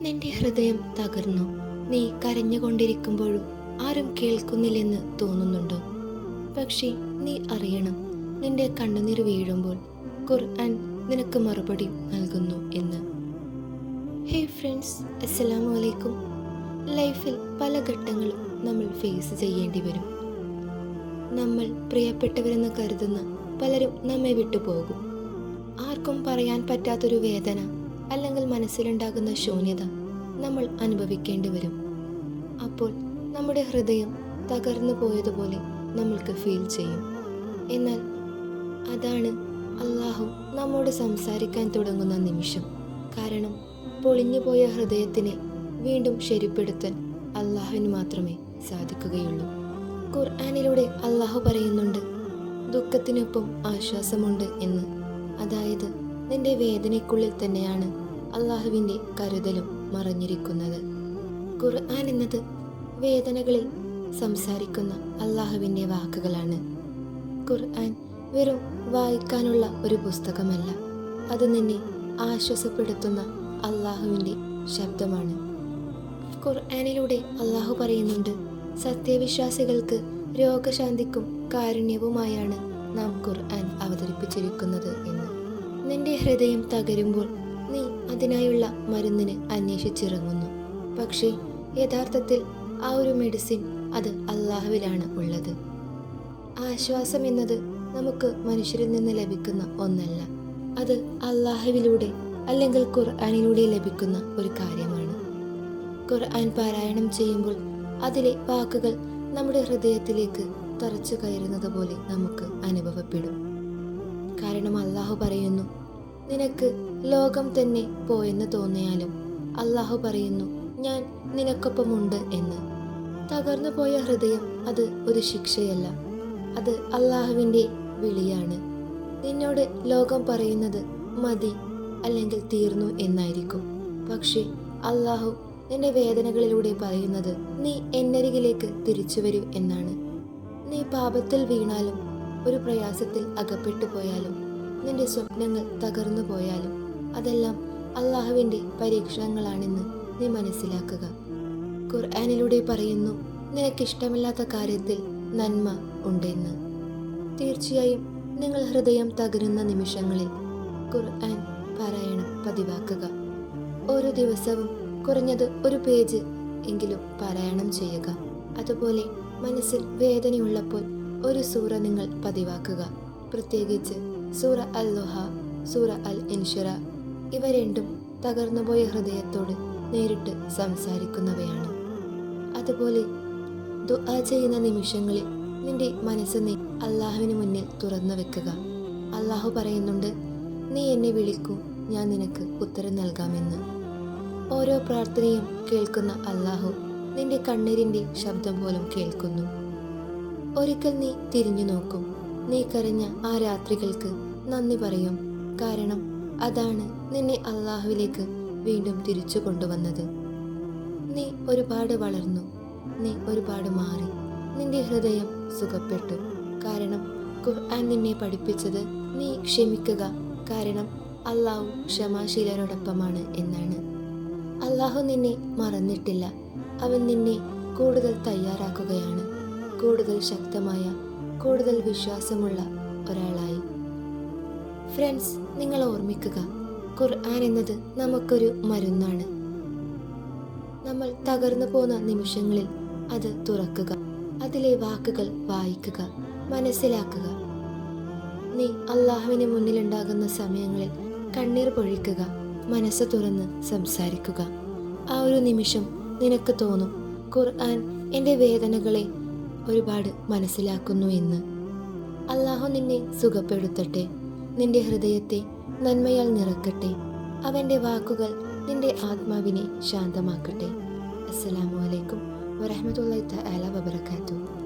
നിന്റെ ഹൃദയം തകർന്നു. നീ കരഞ്ഞുകൊണ്ടിരിക്കുമ്പോഴും ആരും കേൾക്കുന്നില്ലെന്ന് തോന്നുന്നുണ്ടോ? പക്ഷേ നീ അറിയണം. നിന്റെ കണ്ണുനീർ വീഴുമ്പോൾ ഖുർആൻ നിനക്ക് മറുപടി നൽകുന്നു എന്ന്. ഹേ ഫ്രണ്ട്സ് അസ്സലാമു അലൈക്കും ലൈഫിൽ പല ഘട്ടങ്ങളും നമ്മൾ ഫേസ് ചെയ്യേണ്ടി വരും. നമ്മൾ പ്രിയപ്പെട്ടവരെന്ന് കരുതുന്ന പലരും നമ്മെ വിട്ടുപോകും. ആർക്കും പറയാൻ പറ്റാത്തൊരു വേദന അല്ലെങ്കിൽ മനസ്സിലുണ്ടാകുന്ന ശൂന്യത നമ്മൾ അനുഭവിക്കേണ്ടി വരും. അപ്പോൾ നമ്മുടെ ഹൃദയം തകർന്നു പോയതുപോലെ നമ്മൾക്ക് ഫീൽ ചെയ്യും. എന്നാൽ അതാണ് അള്ളാഹു നമ്മോട് സംസാരിക്കാൻ തുടങ്ങുന്ന നിമിഷം. കാരണം പൊളിഞ്ഞുപോയ ഹൃദയത്തിനെ വീണ്ടും ശരിപ്പെടുത്താൻ അള്ളാഹുവിന് മാത്രമേ സാധിക്കുകയുള്ളൂ. ഖുർആാനിലൂടെ അള്ളാഹു പറയുന്നുണ്ട് ദുഃഖത്തിനൊപ്പം ആശ്വാസമുണ്ട് എന്ന്. അതായത് നിന്റെ വേദനയ്ക്കുള്ളിൽ തന്നെയാണ് അള്ളാഹുവിന്റെ കരുതലും മറഞ്ഞിരിക്കുന്നത്. ഖുർആൻ എന്നത് വേദനകളിൽ സംസാരിക്കുന്ന അള്ളാഹുവിന്റെ വാക്കുകളാണ്. ഖുർആൻ വെറും വായിക്കാനുള്ള ഒരു പുസ്തകമല്ല അത് നിന്നെ ആശ്വാസപ്പെടുത്തുന്ന അള്ളാഹുവിന്റെ ശബ്ദമാണ്. ഖുർആാനിലൂടെ അള്ളാഹു പറയുന്നുണ്ട് സത്യവിശ്വാസികൾക്ക് രോഗശാന്തിക്കും കാരുണ്യവുമായാണ് നാം ഖുർആൻ അവതരിപ്പിച്ചിരിക്കുന്നത് എന്ന്. നിന്റെ ഹൃദയം തകരുമ്പോൾ നീ അതിനായുള്ള മരുന്നിന് അന്വേഷിച്ചിറങ്ങുന്നു. പക്ഷേ യഥാർത്ഥത്തിൽ ആ ഒരു മെഡിസിൻ അത് അള്ളാഹുവിലാണ് ഉള്ളത്. ആശ്വാസം എന്നത് നമുക്ക് മനുഷ്യരിൽ നിന്ന് ലഭിക്കുന്ന ഒന്നല്ല. അത് അള്ളാഹുവിലൂടെ അല്ലെങ്കിൽ ഖുർആാനിലൂടെ ലഭിക്കുന്ന ഒരു കാര്യമാണ്. ഖുർആൻ പാരായണം ചെയ്യുമ്പോൾ അതിലെ വാക്കുകൾ നമ്മുടെ ഹൃദയത്തിലേക്ക് തറച്ചു കയറുന്നത് പോലെ നമുക്ക് അനുഭവപ്പെടും. കാരണം അള്ളാഹു പറയുന്നു നിനക്ക് ലോകം തന്നെ പോയെന്ന് തോന്നിയാലും അള്ളാഹു പറയുന്നു ഞാൻ നിനക്കൊപ്പമുണ്ട് എന്ന്. തകർന്നു പോയ ഹൃദയം അത് ഒരു ശിക്ഷയല്ല അത് അള്ളാഹുവിന്റെ വിളിയാണ്. നിന്നോട് ലോകം പറയുന്നത് മതി അല്ലെങ്കിൽ തീർന്നു എന്നായിരിക്കും. പക്ഷേ അള്ളാഹു നിന്റെ വേദനകളിലൂടെ പറയുന്നത് നീ എന്നരികിലേക്ക് തിരിച്ചു വരൂ എന്നാണ്. നീ പാപത്തിൽ വീണാലും ഒരു പ്രയാസത്തിൽ അകപ്പെട്ടു പോയാലും നിന്റെ സ്വപ്നങ്ങൾ തകർന്നു പോയാലും അതെല്ലാം അള്ളാഹുവിന്റെ പരീക്ഷണങ്ങളാണെന്ന് നീ മനസ്സിലാക്കുക. ഖുർആാനിലൂടെ പറയുന്നു നിനക്കിഷ്ടമില്ലാത്ത കാര്യത്തിൽ നന്മ ഉണ്ടെന്ന്. തീർച്ചയായും നിങ്ങൾ ഹൃദയം തകരുന്ന നിമിഷങ്ങളിൽ ഖുർആൻ പാരായണം പതിവാക്കുക. ഓരോ ദിവസവും കുറഞ്ഞത് ഒരു പേജ് എങ്കിലും പാരായണം ചെയ്യുക. അതുപോലെ മനസ്സിൽ വേദനയുള്ളപ്പോൾ ഒരു സൂറ നിങ്ങൾ പതിവാക്കുക. പ്രത്യേകിച്ച് സൂറ അൽ ലൊഹ സൂറ അൽ ഇൻഷുറ ഇവ രണ്ടും തകർന്നുപോയ ഹൃദയത്തോട് നേരിട്ട് സംസാരിക്കുന്നവയാണ്. അതുപോലെ ദുആ ചെയ്യുന്ന നിമിഷങ്ങളിൽ നിന്റെ മനസ്സ് നീ അള്ളാഹുവിന് മുന്നിൽ തുറന്നു വെക്കുക. അള്ളാഹു പറയുന്നുണ്ട് നീ എന്നെ വിളിക്കൂ ഞാൻ നിനക്ക് ഉത്തരം നൽകാമെന്ന്. ഓരോ പ്രാർത്ഥനയും കേൾക്കുന്ന അള്ളാഹു നിന്റെ കണ്ണീരിന്റെ ശബ്ദം പോലും കേൾക്കുന്നു. ഒരിക്കൽ നീ തിരിഞ്ഞു നോക്കും. നീ കരഞ്ഞ ആ രാത്രികൾക്ക് നന്ദി പറയും. കാരണം അതാണ് നിന്നെ അള്ളാഹുവിലേക്ക് വീണ്ടും തിരിച്ചു കൊണ്ടുവന്നത്. നീ ഒരുപാട് വളർന്നു. നീ ഒരുപാട് മാറി. നിന്റെ ഹൃദയം സുഖപ്പെട്ടു. കാരണം ഖുർആൻ നിന്നെ പഠിപ്പിച്ചത് നീ ക്ഷമിക്കുക. കാരണം അള്ളാഹു ക്ഷമാശീലരോടൊപ്പമാണ് എന്നാണ്. അള്ളാഹു നിന്നെ മറന്നിട്ടില്ല. അവൻ നിന്നെ കൂടുതൽ തയ്യാറാക്കുകയാണ്. കൂടുതൽ ശക്തമായ കൂടുതൽ വിശ്വാസമുള്ള ഒരാളായി. ഫ്രണ്ട്സ് നിങ്ങൾ ഓർമ്മിക്കുക ഖുർആൻ എന്നത് നമുക്കൊരു മരുന്നാണ്. നമ്മൾ തകർന്നു പോകുന്ന നിമിഷങ്ങളിൽ അത് തുറക്കുക അതിലെ വാക്കുകൾ വായിക്കുക മനസ്സിലാക്കുക. നീ അള്ളാഹുവിന് മുന്നിലുണ്ടാകുന്ന സമയങ്ങളിൽ കണ്ണീർ പൊഴിക്കുക മനസ്സ് തുറന്ന് സംസാരിക്കുക. ആ ഒരു നിമിഷം നിനക്ക് തോന്നും ഖുർആൻ എന്റെ വേദനകളെ ഒരുപാട് മനസ്സിലാക്കുന്നു എന്ന്. അള്ളാഹു നിന്നെ സുഖപ്പെടുത്തട്ടെ. നിന്റെ ഹൃദയത്തെ നന്മയാൽ നിറക്കട്ടെ. അവന്റെ വാക്കുകൾ നിന്റെ ആത്മാവിനെ ശാന്തമാക്കട്ടെ. അസ്സലാമു അലൈക്കും തആല വബറകാതുഹു.